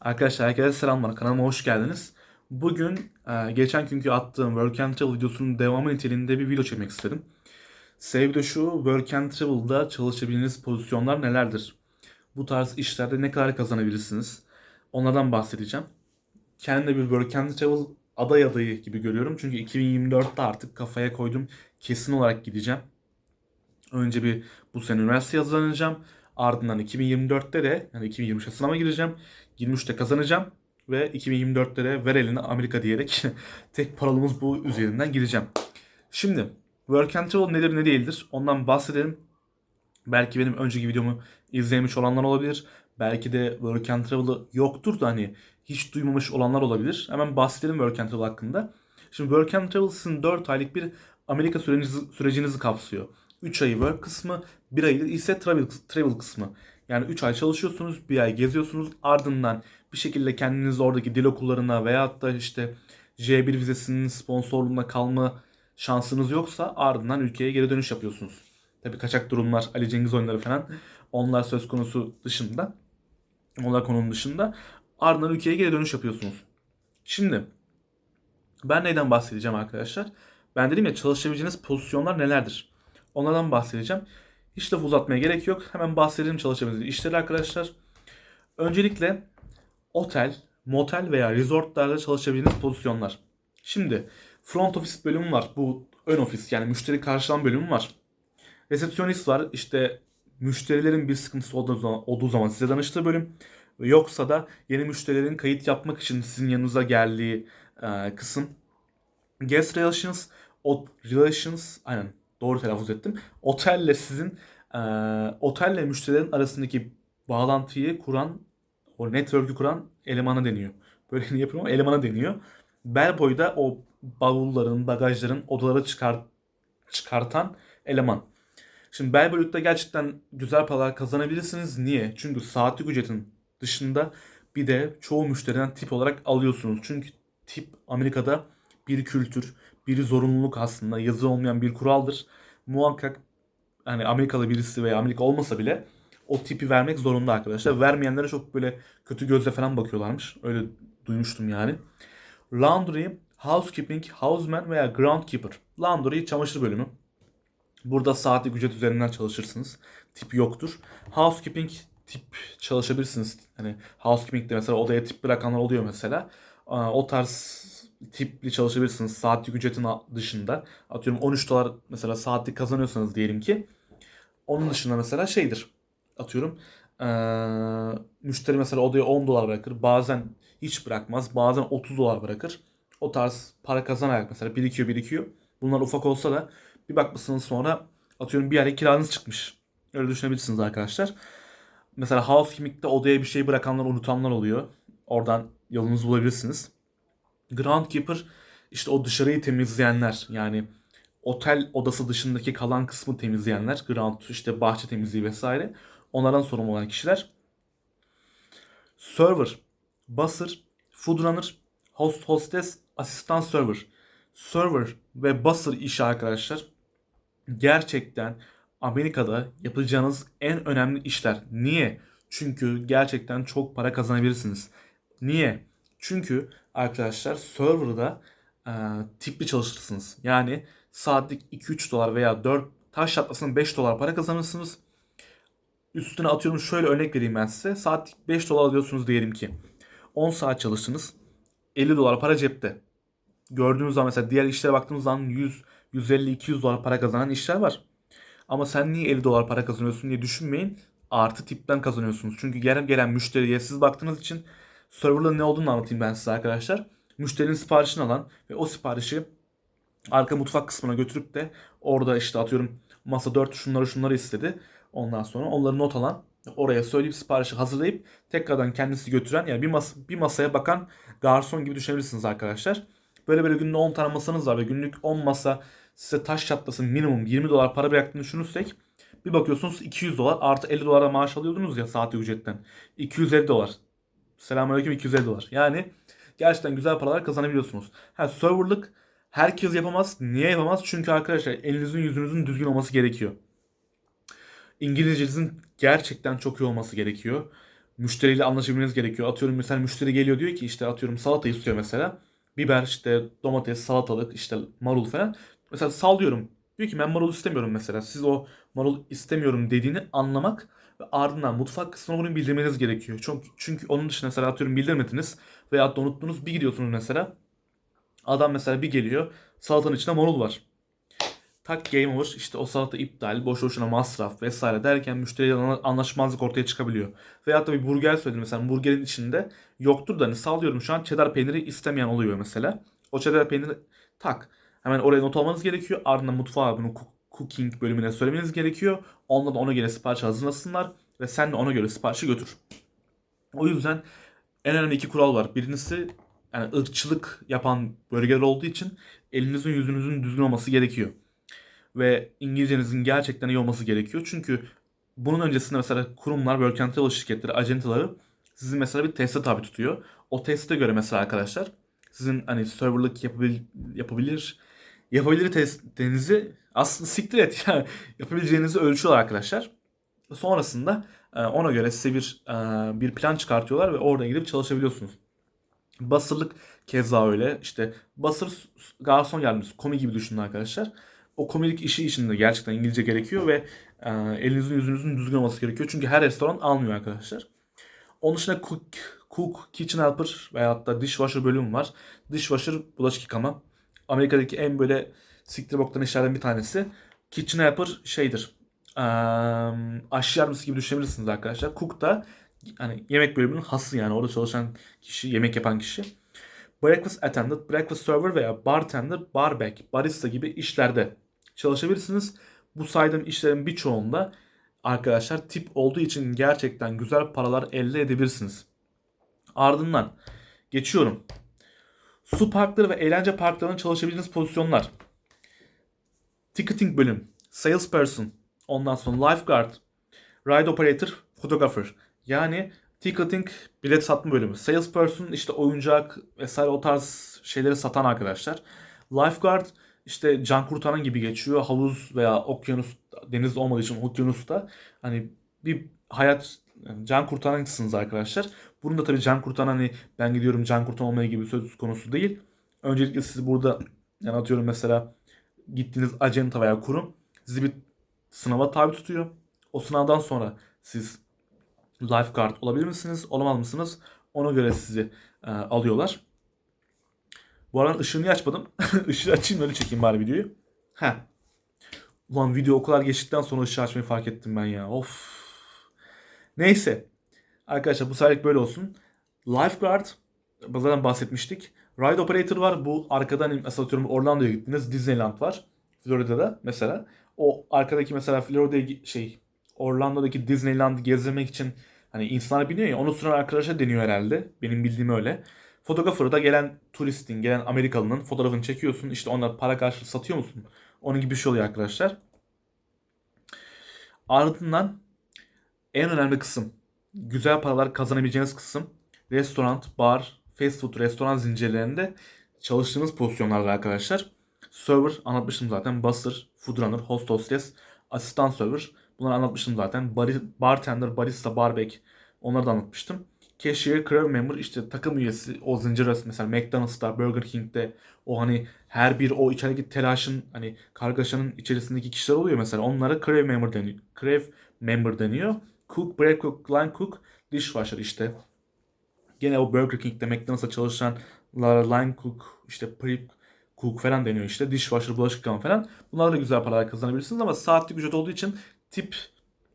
Arkadaşlar herkese selamlar. Kanalıma hoş geldiniz. Bugün e, geçen günkü attığım Work and Travel videosunun devamı niteliğinde bir video çekmek istedim. Sebebi de şu, Work and Travel'da çalışabildiğiniz pozisyonlar nelerdir? Bu tarz işlerde ne kadar kazanabilirsiniz? Onlardan bahsedeceğim. Kendime bir Work and Travel aday adayı gibi görüyorum. Çünkü 2024'te artık kafaya koydum. Kesin olarak gideceğim. Önce bir bu sene üniversiteye hazırlanacağım. Ardından 2024'te de yani 2023'te sınava gireceğim. 23'te kazanacağım. Ve 2024'te de ver elini Amerika diyerek tek paralımız bu üzerinden gideceğim. Şimdi Work and Travel nedir ne değildir ondan bahsedelim. Belki benim önceki videomu izlemiş olanlar olabilir. Belki de Work and Travel'ı yoktur da hani hiç duymamış olanlar olabilir. Hemen bahsedelim Work and Travel hakkında. Şimdi Work and Travel sizin 4 aylık bir Amerika sürecinizi, sürecinizi kapsıyor. 3 ayı work kısmı, 1 ayı ise travel, travel kısmı. Yani 3 ay çalışıyorsunuz, 1 ay geziyorsunuz. Ardından bir şekilde kendinizi oradaki dil okullarına veyahut da işte J1 vizesinin sponsorluğuna kalma şansınız yoksa ardından ülkeye geri dönüş yapıyorsunuz. Tabii kaçak durumlar, Ali Cengiz oyunları falan onlar söz konusu dışında. Onlar konunun dışında. Ardından ülkeye geri dönüş yapıyorsunuz. Şimdi ben neyden bahsedeceğim arkadaşlar? Ben dedim ya çalışabileceğiniz pozisyonlar nelerdir? Onlardan bahsedeceğim. Hiç laf uzatmaya gerek yok. Hemen bahsedelim çalışabildiğiniz işleri arkadaşlar. Öncelikle otel, motel veya resortlarda çalışabildiğiniz pozisyonlar. Şimdi front office bölümü var. Bu ön ofis yani müşteri karşılama bölümü var. Resepsiyonist var. İşte müşterilerin bir sıkıntısı olduğu zaman, olduğu zaman size danıştığı bölüm. Yoksa da yeni müşterilerin kayıt yapmak için sizin yanınıza geldiği e, kısım. Guest Relations, o, Relations, aynen doğru telaffuz ettim. Otelle sizin e, otelle müşterilerin arasındaki bağlantıyı kuran, o network'ü kuran elemana deniyor. Böyle ne yapıyorum ama elemana deniyor. Bellboy da o bavulların, bagajların odalara çıkar, çıkartan eleman. Şimdi Bellboy'da gerçekten güzel paralar kazanabilirsiniz. Niye? Çünkü saatlik ücretin dışında bir de çoğu müşteriden tip olarak alıyorsunuz. Çünkü tip Amerika'da bir kültür, bir zorunluluk aslında. Yazı olmayan bir kuraldır. Muhakkak hani Amerikalı birisi veya Amerika olmasa bile o tipi vermek zorunda arkadaşlar. Vermeyenlere çok böyle kötü gözle falan bakıyorlarmış. Öyle duymuştum yani. Laundry, housekeeping, houseman veya groundkeeper. Laundry çamaşır bölümü. Burada saatlik ücret üzerinden çalışırsınız. Tip yoktur. Housekeeping tip çalışabilirsiniz. Hani housekeeping'de mesela odaya tip bırakanlar oluyor mesela. O tarz tipli çalışabilirsiniz saatlik ücretin dışında. Atıyorum 13 dolar mesela saatlik kazanıyorsanız diyelim ki. Onun dışında mesela şeydir. Atıyorum ee, müşteri mesela odaya 10 dolar bırakır. Bazen hiç bırakmaz. Bazen 30 dolar bırakır. O tarz para kazanarak mesela birikiyor birikiyor. Bunlar ufak olsa da bir bakmışsınız sonra atıyorum bir yere kiranız çıkmış. Öyle düşünebilirsiniz arkadaşlar. Mesela housekeeping'de odaya bir şey bırakanlar unutanlar oluyor. Oradan yolunuzu bulabilirsiniz. Groundkeeper işte o dışarıyı temizleyenler yani otel odası dışındaki kalan kısmı temizleyenler, ground işte bahçe temizliği vesaire onlardan sorumlu olan kişiler. Server, busser, food runner, host hostess, asistan server. Server ve busser işi arkadaşlar gerçekten Amerika'da yapacağınız en önemli işler. Niye? Çünkü gerçekten çok para kazanabilirsiniz. Niye? Çünkü arkadaşlar serverda e, tipli çalışırsınız. Yani saatlik 2-3 dolar veya 4 taş çatlasın 5 dolar para kazanırsınız. Üstüne atıyorum şöyle örnek vereyim ben size. Saatlik 5 dolar alıyorsunuz diyelim ki. 10 saat çalıştınız. 50 dolar para cepte. Gördüğünüz zaman mesela diğer işlere baktığımız zaman 100, 150, 200 dolar para kazanan işler var. Ama sen niye 50 dolar para kazanıyorsun diye düşünmeyin. Artı tipten kazanıyorsunuz. Çünkü gelen gelen müşteriye siz baktığınız için server'ın ne olduğunu anlatayım ben size arkadaşlar. Müşterinin siparişini alan ve o siparişi arka mutfak kısmına götürüp de orada işte atıyorum masa 4 şunları şunları istedi. Ondan sonra onları not alan oraya söyleyip siparişi hazırlayıp tekrardan kendisi götüren yani bir, mas bir masaya bakan garson gibi düşünebilirsiniz arkadaşlar. Böyle böyle günde 10 tane masanız var ve günlük 10 masa size taş çatlasın minimum 20 dolar para bıraktığını düşünürsek bir bakıyorsunuz 200 dolar artı 50 dolara maaş alıyordunuz ya saati ücretten. 250 dolar. Selamünaleyküm 250 dolar. Yani gerçekten güzel paralar kazanabiliyorsunuz. Ha serverlık herkes yapamaz. Niye yapamaz? Çünkü arkadaşlar elinizin yüzünüzün düzgün olması gerekiyor. İngilizcenizin gerçekten çok iyi olması gerekiyor. müşteriyle anlaşabilmeniz gerekiyor. Atıyorum mesela müşteri geliyor diyor ki işte atıyorum salata istiyor mesela. Biber, işte domates, salatalık, işte marul falan. Mesela sallıyorum. Diyor ki ben marul istemiyorum mesela. Siz o marul istemiyorum dediğini anlamak ve ardından mutfak kısmına bunu bildirmeniz gerekiyor. Çünkü, çünkü onun dışında mesela atıyorum bildirmediniz veya da unuttunuz bir gidiyorsunuz mesela. Adam mesela bir geliyor salatanın içinde marul var. Tak game over işte o salata iptal, boş boşuna masraf vesaire derken müşteriyle anlaşmazlık ortaya çıkabiliyor. Veyahut da bir burger söyledim mesela burgerin içinde yoktur da hani sallıyorum şu an cheddar peyniri istemeyen oluyor mesela. O cheddar peyniri tak hemen oraya not almanız gerekiyor. Ardından mutfağa bunu cooking bölümüne söylemeniz gerekiyor. Onlar da ona göre sipariş hazırlasınlar ve sen de ona göre siparişi götür. O yüzden en önemli iki kural var. Birincisi yani ırkçılık yapan bölgeler olduğu için elinizin yüzünüzün düzgün olması gerekiyor. Ve İngilizcenizin gerçekten iyi olması gerekiyor. Çünkü bunun öncesinde mesela kurumlar, work and travel şirketleri, ajantaları sizi mesela bir teste tabi tutuyor. O teste göre mesela arkadaşlar sizin hani serverlık yapabil, yapabilir yapabilir testinizi aslında siktir et yani yapabileceğinizi ölçüyorlar arkadaşlar. Sonrasında e, ona göre size bir e, bir plan çıkartıyorlar ve orada gidip çalışabiliyorsunuz. Basırlık keza öyle. İşte basır garson yardımcısı, komi gibi düşünün arkadaşlar. O komilik işi için de gerçekten İngilizce gerekiyor ve e, elinizin yüzünüzün düzgün olması gerekiyor. Çünkü her restoran almıyor arkadaşlar. Onun dışında cook, cook kitchen helper veyahut da dishwasher bölümü var. Dishwasher bulaşık yıkama. Amerika'daki en böyle siktir boktan işlerden bir tanesi. Kitchen helper şeydir. Ee, aşçı yardımcısı gibi düşünebilirsiniz arkadaşlar. Cook da hani yemek bölümünün hası yani orada çalışan kişi, yemek yapan kişi. Breakfast attendant, breakfast server veya bartender, barback, barista gibi işlerde çalışabilirsiniz. Bu saydığım işlerin birçoğunda arkadaşlar tip olduğu için gerçekten güzel paralar elde edebilirsiniz. Ardından geçiyorum. Su parkları ve eğlence parklarında çalışabildiğiniz pozisyonlar. Ticketing bölüm, salesperson, ondan sonra lifeguard, ride operator, photographer. Yani ticketing bilet satma bölümü. Salesperson işte oyuncak vesaire o tarz şeyleri satan arkadaşlar. Lifeguard işte can kurtaran gibi geçiyor. Havuz veya okyanus deniz olmadığı için okyanusta hani bir hayat can kurtaransınız arkadaşlar. Bunun da tabii can kurtaran hani ben gidiyorum can kurtaran olmaya gibi söz konusu değil. Öncelikle siz burada yani atıyorum mesela gittiğiniz acenta veya kurum sizi bir sınava tabi tutuyor. O sınavdan sonra siz lifeguard olabilir misiniz, olamaz mısınız? Ona göre sizi e, alıyorlar. Bu arada ışığını açmadım. Işığı açayım öyle çekeyim bari videoyu. He. Ulan video o kadar geçtikten sonra ışığı açmayı fark ettim ben ya. Of. Neyse. Arkadaşlar bu seferlik böyle olsun. Lifeguard. Zaten bahsetmiştik. Ride Operator var. Bu arkadan mesela atıyorum Orlando'ya gittiniz. Disneyland var. Florida'da mesela. O arkadaki mesela Florida'ya şey Orlando'daki Disneyland'ı gezdirmek için hani insanlar biniyor ya onu süren arkadaşa deniyor herhalde. Benim bildiğim öyle. Fotoğrafı da gelen turistin, gelen Amerikalının fotoğrafını çekiyorsun. İşte onlar para karşılığı satıyor musun? Onun gibi bir şey oluyor arkadaşlar. Ardından en önemli kısım, güzel paralar kazanabileceğiniz kısım restoran, bar, fast food restoran zincirlerinde çalıştığınız pozisyonlarda arkadaşlar. Server anlatmıştım zaten. Busser, food runner, host hostess, asistan server. Bunları anlatmıştım zaten. Bar, bartender, barista, barback onları da anlatmıştım. Cashier, crew member işte takım üyesi o zincir arası mesela McDonald's'ta, Burger King'de o hani her bir o içerideki telaşın hani kargaşanın içerisindeki kişiler oluyor mesela onlara crew member deniyor. Crew member deniyor. Cook, break cook, line cook, dishwasher işte. Gene o Burger King'de McDonald's'a çalışanlara line cook, işte prep cook falan deniyor işte. Dishwasher, bulaşık yıkama falan. Bunlarla güzel paralar kazanabilirsiniz ama saatlik ücret olduğu için tip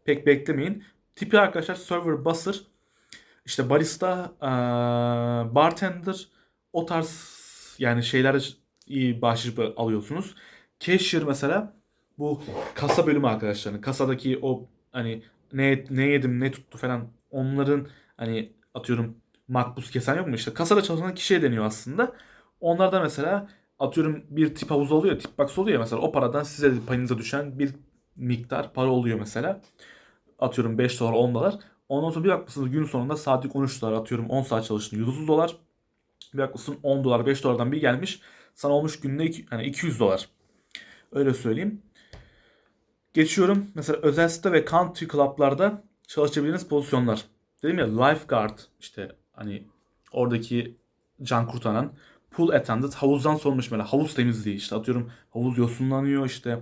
pek beklemeyin. Tipi arkadaşlar server basır. işte barista, bartender o tarz yani şeyler iyi bahşiş alıyorsunuz. Cashier mesela bu kasa bölümü arkadaşlar. Kasadaki o hani ne ne yedim ne tuttu falan onların hani atıyorum makbuz kesen yok mu işte kasada çalışan kişiye deniyor aslında. Onlarda mesela atıyorum bir tip havuzu oluyor, tip box oluyor mesela o paradan size payınıza düşen bir miktar para oluyor mesela. Atıyorum 5 dolar 10 dolar. Ondan sonra bir bakmışsınız gün sonunda saatlik 13 dolar atıyorum 10 saat çalıştın 130 dolar. Bir bakmışsın 10 dolar 5 dolardan bir gelmiş. Sana olmuş günde iki, yani 200 dolar. Öyle söyleyeyim. Geçiyorum. Mesela özel site ve country club'larda çalışabildiğiniz pozisyonlar. dedim ya lifeguard işte hani oradaki can kurtaran pool attendant havuzdan sormuş böyle havuz temizliği işte atıyorum havuz yosunlanıyor işte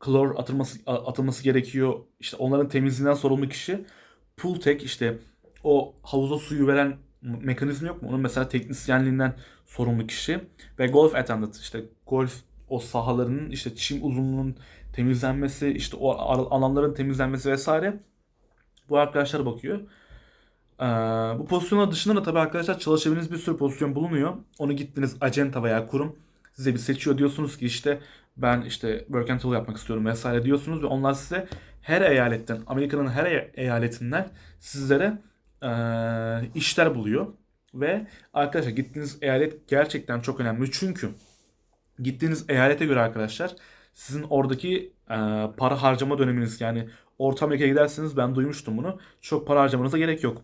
klor atılması atılması gerekiyor işte onların temizliğinden sorumlu kişi pool tech işte o havuza suyu veren mekanizma yok mu? Onun mesela teknisyenliğinden sorumlu kişi ve golf attendant işte golf o sahalarının işte çim uzunluğunun temizlenmesi, işte o al- alanların temizlenmesi vesaire bu arkadaşlar bakıyor. Ee, bu pozisyonlar dışında da tabii arkadaşlar çalışabildiğiniz bir sürü pozisyon bulunuyor. Onu gittiniz acenta veya kurum size bir seçiyor diyorsunuz ki işte ben işte work and travel yapmak istiyorum vesaire diyorsunuz ve onlar size her eyaletten, Amerika'nın her e- eyaletinden sizlere eee, işler buluyor. Ve arkadaşlar gittiğiniz eyalet gerçekten çok önemli. Çünkü gittiğiniz eyalete göre arkadaşlar sizin oradaki eee, para harcama döneminiz yani Orta Amerika'ya giderseniz ben duymuştum bunu. Çok para harcamanıza gerek yok.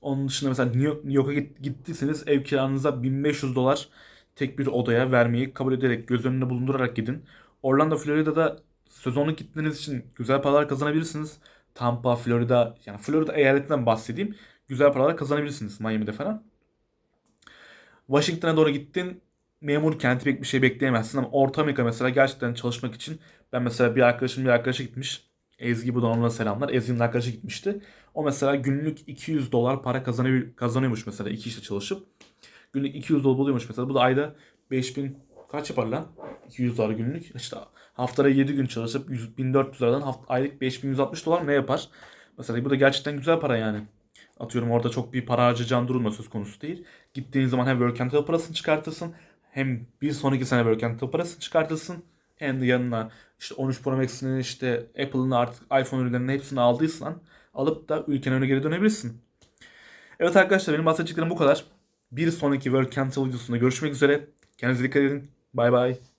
Onun dışında mesela New York, New York'a git- gittiyseniz ev kiranıza 1500 dolar tek bir odaya vermeyi kabul ederek göz önünde bulundurarak gidin. Orlando, Florida'da sezonluk gittiğiniz için güzel paralar kazanabilirsiniz. Tampa, Florida yani Florida eyaletinden bahsedeyim. Güzel paralar kazanabilirsiniz Miami'de falan. Washington'a doğru gittin. Memur kenti pek bir şey bekleyemezsin ama Orta Amerika mesela gerçekten çalışmak için ben mesela bir arkadaşım bir arkadaşa gitmiş. Ezgi buradan ona selamlar. Ezgi'nin arkadaşı gitmişti. O mesela günlük 200 dolar para kazanıyor, kazanıyormuş mesela iki işte çalışıp. Günlük 200 dolar buluyormuş mesela. Bu da ayda 5000 kaç yapar lan? 200 dolar günlük. İşte haftada 7 gün çalışıp 100, 1400 liradan haft, aylık 5160 dolar ne yapar? Mesela bu da gerçekten güzel para yani. Atıyorum orada çok bir para harcayacağın durum da söz konusu değil. Gittiğin zaman hem work and parasını çıkartırsın. Hem bir sonraki sene and travel parasını çıkartırsın. Hem de yanına işte 13 Pro Max'ini işte Apple'ın artık iPhone ürünlerinin hepsini aldıysan alıp da ülkene öne geri dönebilirsin. Evet arkadaşlar benim bahsedeceklerim bu kadar. Bir sonraki and Travel videosunda görüşmek üzere. Kendinize dikkat edin. Bay bay.